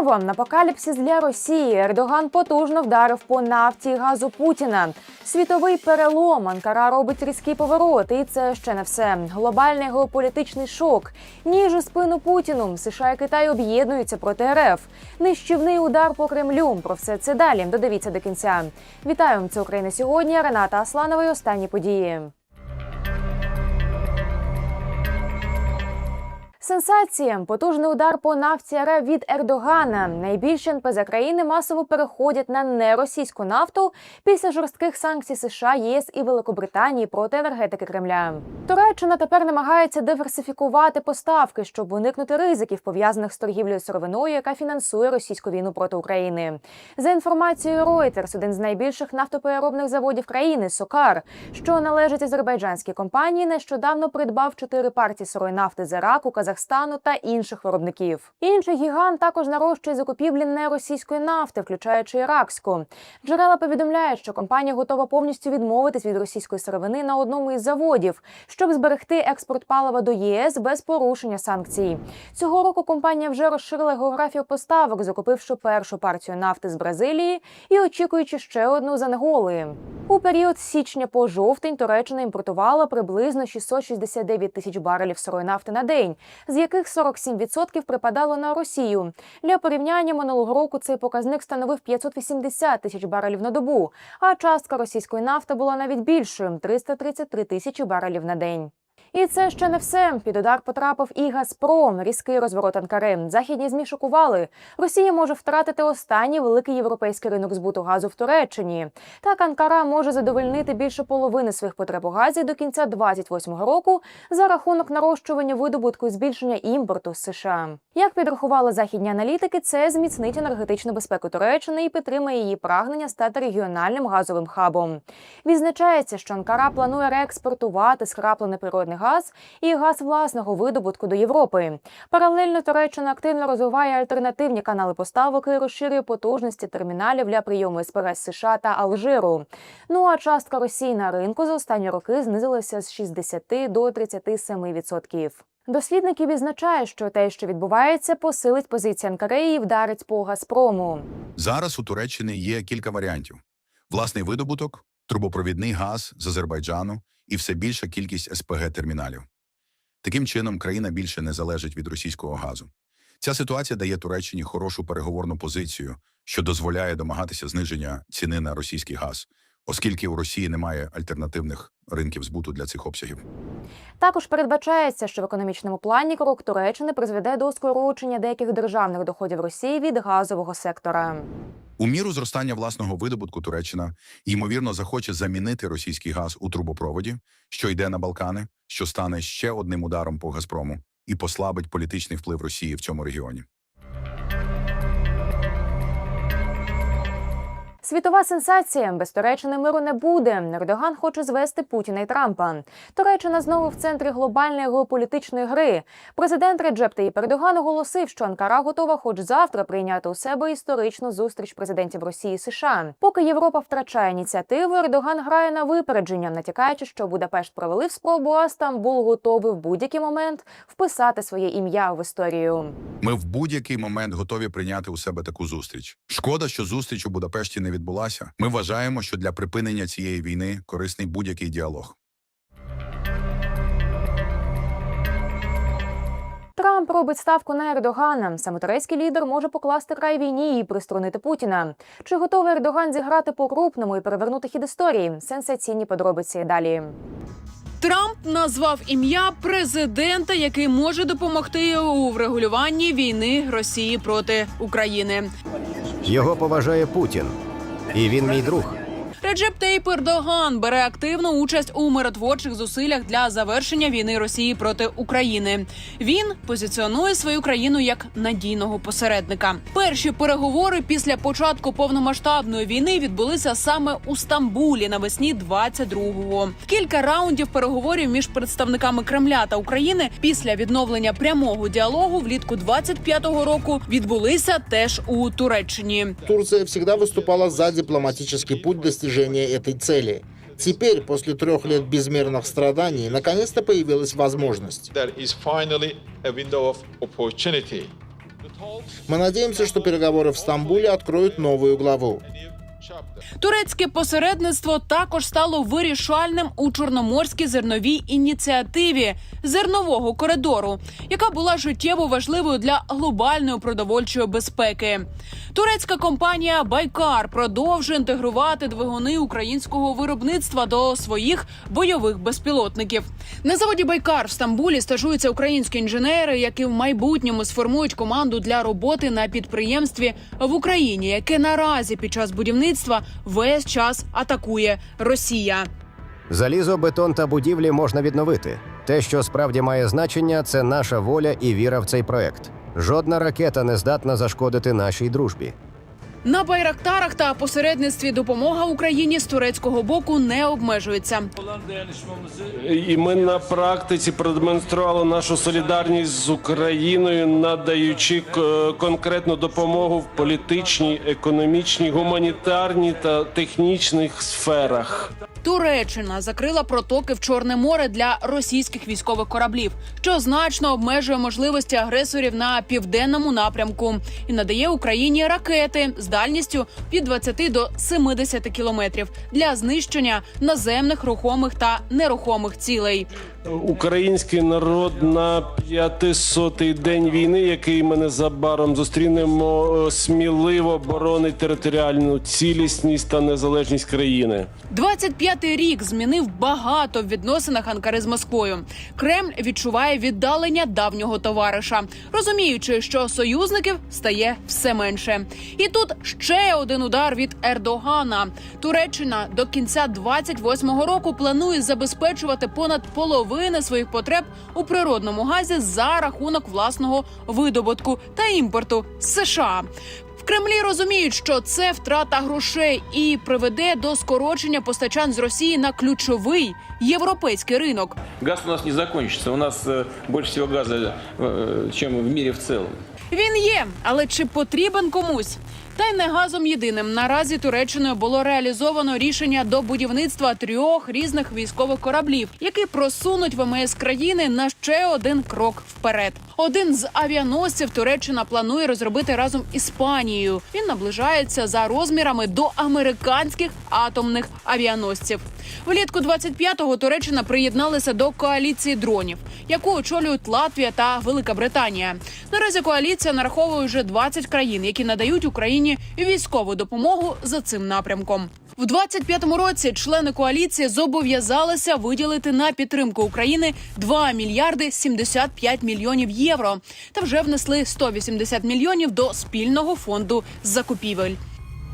Знову апокаліпсис для Росії. Ердоган потужно вдарив по нафті і газу Путіна. Світовий перелом Анкара робить різкий поворот, і це ще не все. Глобальний геополітичний шок. Ніж у спину Путіну. США і Китай об'єднуються проти РФ. Нищівний удар по Кремлю. Про все це далі. Додивіться до кінця. Вітаю це Україна сьогодні. Рената Асланова. і Останні події. Сенсація. Потужний удар по нафті РФ від Ердогана. Найбільші НПЗ країни масово переходять на неросійську нафту після жорстких санкцій США, ЄС і Великобританії проти енергетики Кремля. Туреччина тепер намагається диверсифікувати поставки, щоб уникнути ризиків, пов'язаних з торгівлею сировиною, яка фінансує російську війну проти України. За інформацією Reuters, один з найбільших нафтопереробних заводів країни Сокар, що належить азербайджанській компанії, нещодавно придбав чотири партії сирої нафти з Іраку, Казахстану та інших виробників. Інший гігант також нарощує закупівлі неросійської нафти, включаючи іракську. Джерела повідомляють, що компанія готова повністю відмовитись від російської сировини на одному із заводів, щоб зберегти експорт палива до ЄС без порушення санкцій. Цього року компанія вже розширила географію поставок, закупивши першу партію нафти з Бразилії і очікуючи ще одну з Анголи. У період з січня по жовтень Туреччина імпортувала приблизно 669 тисяч барелів сирої нафти на день, з яких 47% припадало на Росію. Для порівняння минулого року цей показник становив 580 тисяч барелів на добу, а частка російської нафти була навіть більшою 333 тисячі барелів на день. І це ще не все. Під удар потрапив і Газпром. Різкий розворот Анкари. Західні змі шокували. Росія може втратити останній великий європейський ринок збуту газу в Туреччині. Так Анкара може задовольнити більше половини своїх потреб у газі до кінця 28-го року за рахунок нарощування видобутку і збільшення імпорту з США. Як підрахували західні аналітики, це зміцнить енергетичну безпеку Туреччини і підтримає її прагнення стати регіональним газовим хабом. Відзначається, що Анкара планує реекспортувати скраплений природний газ і газ власного видобутку до Європи. Паралельно Туреччина активно розвиває альтернативні канали поставок і розширює потужності терміналів для прийому СПГ з США та Алжиру. Ну а частка Росії на ринку за останні роки знизилася з 60 до 37%. Дослідники відзначають, що те, що відбувається, посилить позиції Анкари і вдарить по Газпрому. Зараз у Туреччини є кілька варіантів: власний видобуток, трубопровідний газ з Азербайджану і все більша кількість СПГ-терміналів. Таким чином, країна більше не залежить від російського газу. Ця ситуація дає Туреччині хорошу переговорну позицію, що дозволяє домагатися зниження ціни на російський газ, оскільки у Росії немає альтернативних ринків збуту для цих обсягів. Також передбачається, що в економічному плані крок Туреччини призведе до скорочення деяких державних доходів Росії від газового сектора. У міру зростання власного видобутку Туреччина ймовірно захоче замінити російський газ у трубопроводі, що йде на Балкани, що стане ще одним ударом по Газпрому і послабить політичний вплив Росії в цьому регіоні. Світова сенсація без Туреччини миру не буде. Ердоган хоче звести Путіна і Трампа. Туреччина знову в центрі глобальної геополітичної гри. Президент Реджеп Таїп Ердоган оголосив, що Анкара готова, хоч завтра, прийняти у себе історичну зустріч президентів Росії і США. Поки Європа втрачає ініціативу, Ердоган грає на випередження, натякаючи, що Будапешт провалив спробу, а Стамбул готовий в будь-який момент вписати своє ім'я в історію. Ми в будь-який момент готові прийняти у себе таку зустріч. Шкода, що зустріч у Будапешті не відбулася. Ми вважаємо, що для припинення цієї війни корисний будь-який діалог. Трамп робить ставку на Ердогана. Саме турецький лідер може покласти край війні і приструнити Путіна. Чи готовий Ердоган зіграти по крупному і перевернути хід історії? Сенсаційні подробиці далі. Трамп назвав ім'я президента, який може допомогти у врегулюванні війни Росії проти України. Його поважає Путін, і він мій друг. Реджеп Тейп Ердоган бере активну участь у миротворчих зусиллях для завершення війни Росії проти України. Він позиціонує свою країну як надійного посередника. Перші переговори після початку повномасштабної війни відбулися саме у Стамбулі навесні 22-го. Кілька раундів переговорів між представниками Кремля та України після відновлення прямого діалогу влітку 25-го року відбулися теж у Туреччині. Турция всегда выступала за дипломатический путь достижения этой цели. Теперь, после трех лет безмерных страданий, наконец-то появилась возможность. Мы надеемся, что переговоры в Стамбуле откроют новую главу. Турецьке посередництво також стало вирішальним у чорноморській зерновій ініціативі зернового коридору, яка була життєво важливою для глобальної продовольчої безпеки. Турецька компанія Байкар продовжує інтегрувати двигуни українського виробництва до своїх бойових безпілотників. На заводі Байкар в Стамбулі стажуються українські інженери, які в майбутньому сформують команду для роботи на підприємстві в Україні, яке наразі під час будівництва весь час атакує Росія. Залізо, бетон та будівлі можна відновити. Те, що справді має значення, це наша воля і віра в цей проект. Жодна ракета не здатна зашкодити нашій дружбі. На байрактарах та посередництві допомога Україні з турецького боку не обмежується. І ми на практиці продемонстрували нашу солідарність з Україною, надаючи е, конкретну допомогу в політичній, економічній, гуманітарній та технічних сферах. Туреччина закрила протоки в Чорне море для російських військових кораблів, що значно обмежує можливості агресорів на південному напрямку і надає Україні ракети з дальністю від 20 до 70 кілометрів для знищення наземних рухомих та нерухомих цілей. Український народ на 500-й день війни, який ми незабаром зустрінемо, е, сміливо боронить територіальну цілісність та незалежність країни. 25-й рік змінив багато в відносинах Анкари з Москвою. Кремль відчуває віддалення давнього товариша, розуміючи, що союзників стає все менше. І тут ще один удар від Ердогана. Туреччина до кінця 28-го року планує забезпечувати понад половини своїх потреб у природному газі за рахунок власного видобутку та імпорту з США. В Кремлі розуміють, що це втрата грошей і приведе до скорочення постачань з Росії на ключовий європейський ринок. Газ у нас не закончится. У нас э, больше всего газа, э, в мире в целом. Він є, але чи потрібен комусь? Та й не газом єдиним. Наразі Туреччиною було реалізовано рішення до будівництва трьох різних військових кораблів, які просунуть ВМС країни на ще один крок вперед. Один з авіаносців Туреччина планує розробити разом Іспанією. Він наближається за розмірами до американських атомних авіаносців. Влітку 25-го Туреччина приєдналася до коаліції дронів, яку очолюють Латвія та Велика Британія. Наразі коаліція нараховує вже 20 країн, які надають Україні військову допомогу за цим напрямком. В 25-му році члени коаліції зобов'язалися виділити на підтримку України 2 мільярди 75 мільйонів євро та вже внесли 180 мільйонів до спільного фонду закупівель.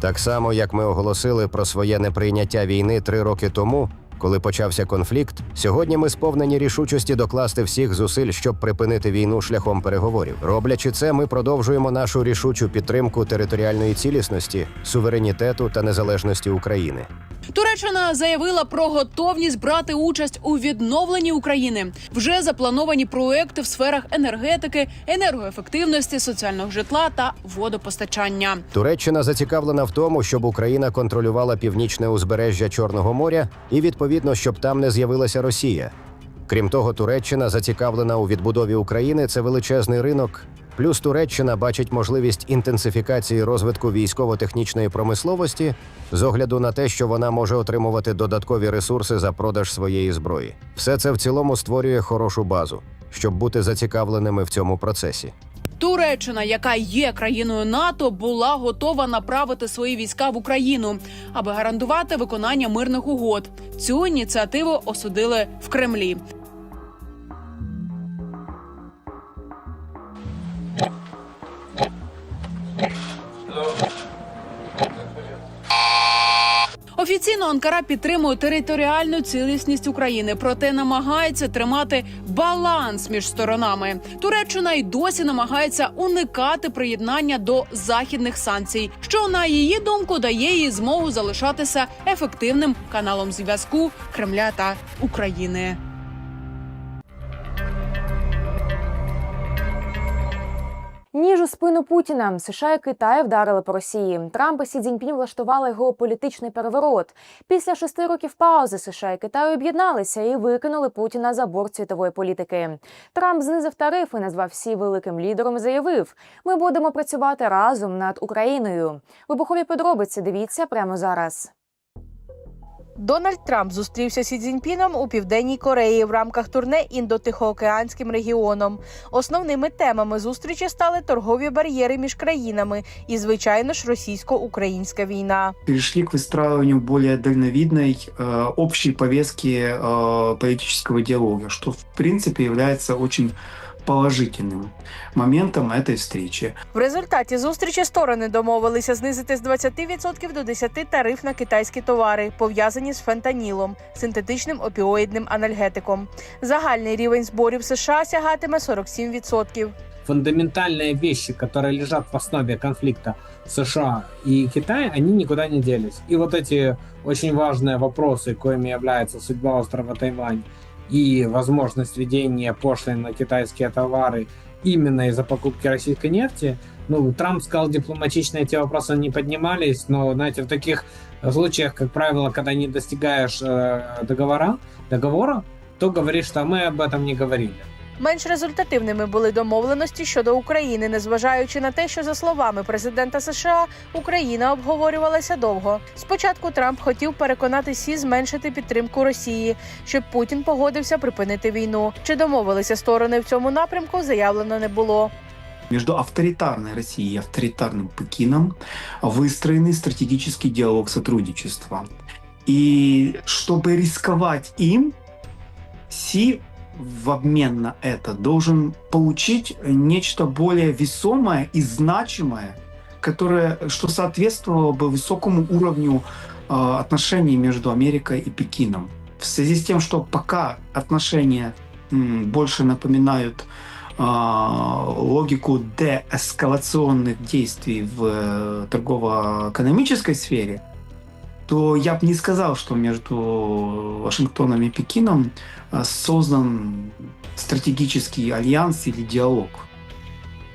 Так само, як ми оголосили про своє неприйняття війни три роки тому, коли почався конфлікт, сьогодні ми сповнені рішучості докласти всіх зусиль, щоб припинити війну шляхом переговорів. Роблячи це, ми продовжуємо нашу рішучу підтримку територіальної цілісності, суверенітету та незалежності України. Туреччина заявила про готовність брати участь у відновленні України. Вже заплановані проекти в сферах енергетики, енергоефективності, соціального житла та водопостачання. Туреччина зацікавлена в тому, щоб Україна контролювала північне узбережжя Чорного моря і відповідно, щоб там не з'явилася Росія. Крім того, Туреччина зацікавлена у відбудові України. Це величезний ринок. Плюс Туреччина бачить можливість інтенсифікації розвитку військово-технічної промисловості з огляду на те, що вона може отримувати додаткові ресурси за продаж своєї зброї. Все це в цілому створює хорошу базу, щоб бути зацікавленими в цьому процесі. Туреччина, яка є країною НАТО, була готова направити свої війська в Україну, аби гарантувати виконання мирних угод. Цю ініціативу осудили в Кремлі. Офіційно Анкара підтримує територіальну цілісність України, проте намагається тримати баланс між сторонами. Туреччина й досі намагається уникати приєднання до західних санкцій, що на її думку дає їй змогу залишатися ефективним каналом зв'язку Кремля та України. Ніж у спину Путіна США і Китай вдарили по Росії. Трамп і Сі Цзіньпінь влаштували геополітичний переворот. Після шести років паузи США і Китай об'єдналися і викинули Путіна за борт світової політики. Трамп знизив тарифи, назвав Сі великим лідером. і Заявив: ми будемо працювати разом над Україною. Вибухові подробиці дивіться прямо зараз. Дональд Трамп зустрівся з Сі Цзіньпіном у південній Кореї в рамках турне індотихоокеанським регіоном. Основними темами зустрічі стали торгові бар'єри між країнами і, звичайно ж, російсько-українська війна. перешли к выстраиванию более дальновидной э, общей повестки э, политического диалога, что в принципе является очень положительным моментом этой встречи. В результаті зустрічі сторони домовилися знизити з 20% до 10% тариф на китайські товари, пов'язані з фентанілом, синтетичним опіоїдним анальгетиком. Загальний рівень зборів США сягатиме 47%. фундаментальные вещи, которые лежат в основе конфликта США и Китая, они никуда не делись. И вот эти очень важные вопросы, коими является судьба острова Тайвань и возможность введения пошлин на китайские товары именно из-за покупки российской нефти, ну, Трамп сказал дипломатично, эти вопросы не поднимались, но, знаете, в таких случаях, как правило, когда не достигаешь э, договора, договора, то говоришь, что мы об этом не говорили. Менш результативними були домовленості щодо України, незважаючи на те, що за словами президента США Україна обговорювалася довго. Спочатку Трамп хотів переконати Сі зменшити підтримку Росії, щоб Путін погодився припинити війну. Чи домовилися сторони в цьому напрямку? Заявлено не було. Между авторитарной Россией и авторитарным Пекином выстроенный стратегический диалог сотрудничества. И чтобы рисковать им, Си в обмен на это должен получить нечто более весомое и значимое, которое, что соответствовало бы высокому уровню э, отношений между Америкой и Пекином. В связи с тем, что пока отношения м, больше напоминают а, логику деэскалационных действий в э, торгово-экономической сфере, то я бы не сказал, что между Вашингтоном и Пекином а, создан стратегический альянс или диалог.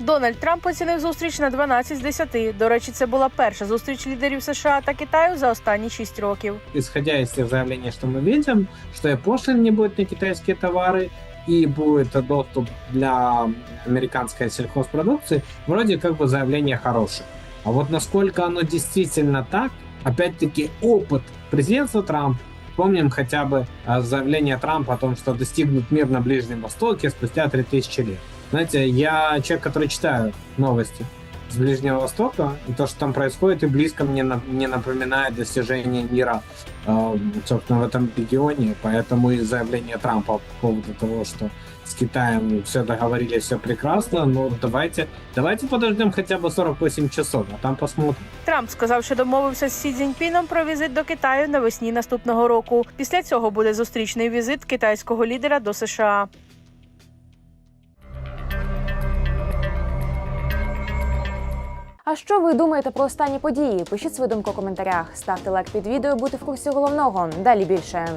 Дональд Трамп оцінив зустріч на 12 з 10. До речі, це була перша зустріч лідерів США та Китаю за останні 6 років. исходя из тех заявлений, что мы видим, что и пошлин не будет на китайские товары, и будет доступ для американской сельхозпродукции, вроде как бы заявление хорошее. А вот насколько оно действительно так, опять-таки опыт президентства Трампа, помним хотя бы а, заявление Трампа о том, что достигнут мир на Ближнем Востоке спустя 3000 лет. Знаете, я человек, который читаю новости с Ближнего Востока, и то, что там происходит, и близко мне на- не напоминает достижение мира, э, собственно, в этом регионе. Поэтому и заявление Трампа по поводу того, что с Китаем все договорились, все прекрасно, но давайте, давайте подождем хотя бы 48 часов, а там посмотрим. Трамп сказав, що домовився з Сі Цзіньпіном про візит до Китаю навесні наступного року. Після цього буде зустрічний візит китайського лідера до США. А що ви думаєте про останні події? Пишіть свою думку у коментарях, ставте лайк під відео, бути в курсі головного. Далі більше.